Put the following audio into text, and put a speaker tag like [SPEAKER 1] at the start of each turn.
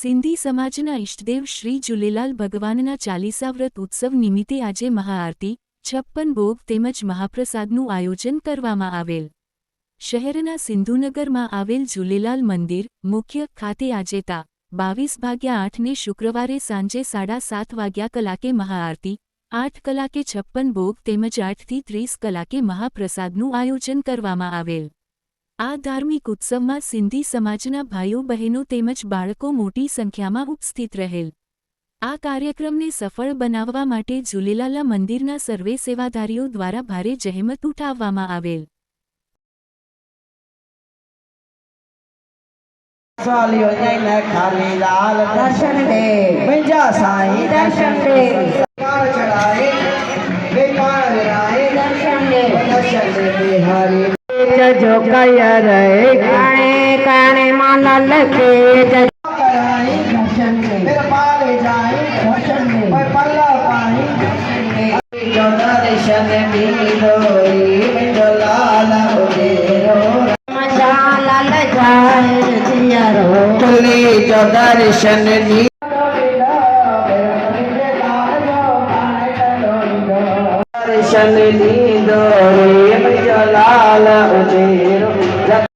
[SPEAKER 1] સિંધી સમાજના ઇષ્ટદેવ શ્રી ઝુલેલાલ ભગવાનના ચાલીસા વ્રત ઉત્સવ નિમિત્તે આજે મહાઆરતી, છપ્પન ભોગ તેમજ મહાપ્રસાદનું આયોજન કરવામાં આવેલ. શહેરના સિંધુનગરમાં આવેલ જુલેલાલ મંદિર, મુખ્ય ખાતે આજે તા, બાવીસ ભાગ્યા આઠને શુક્રવારે સાંજે સાડા સાત વાગ્યા કલાકે મહાઆરતી, આઠ કલાકે છપ્પન ભોગ તેમજ આઠથી ત્રીસ કલાકે મહાપ્રસાદનું આયોજન કરવામાં આવેલ. આ ધાર્મિક ઉત્સવમાં સિંધી સમાજના ભાઈઓ બહેનો તેમજ બાળકો મોટી સંખ્યામાં ઉપસ્થિત રહેલ. આ કાર્યક્રમને સફળ બનાવવા માટે ઝુલેલાલા મંદિરના સર્વે સેવાધારીઓ દ્વારા ભારે જહેમત ઉઠાવવામાં આવેલ.
[SPEAKER 2] જઈને ખાલી લાલ
[SPEAKER 3] દર્શન દે
[SPEAKER 2] મંજા સાઈ
[SPEAKER 3] દર્શન દે
[SPEAKER 2] કાર ચડાએ
[SPEAKER 3] દર્શન દે
[SPEAKER 2] દર્શન દે
[SPEAKER 3] झोकाया रे
[SPEAKER 2] काणे काणे माला लखे दर्शन नी दर्शन नी दो على أبي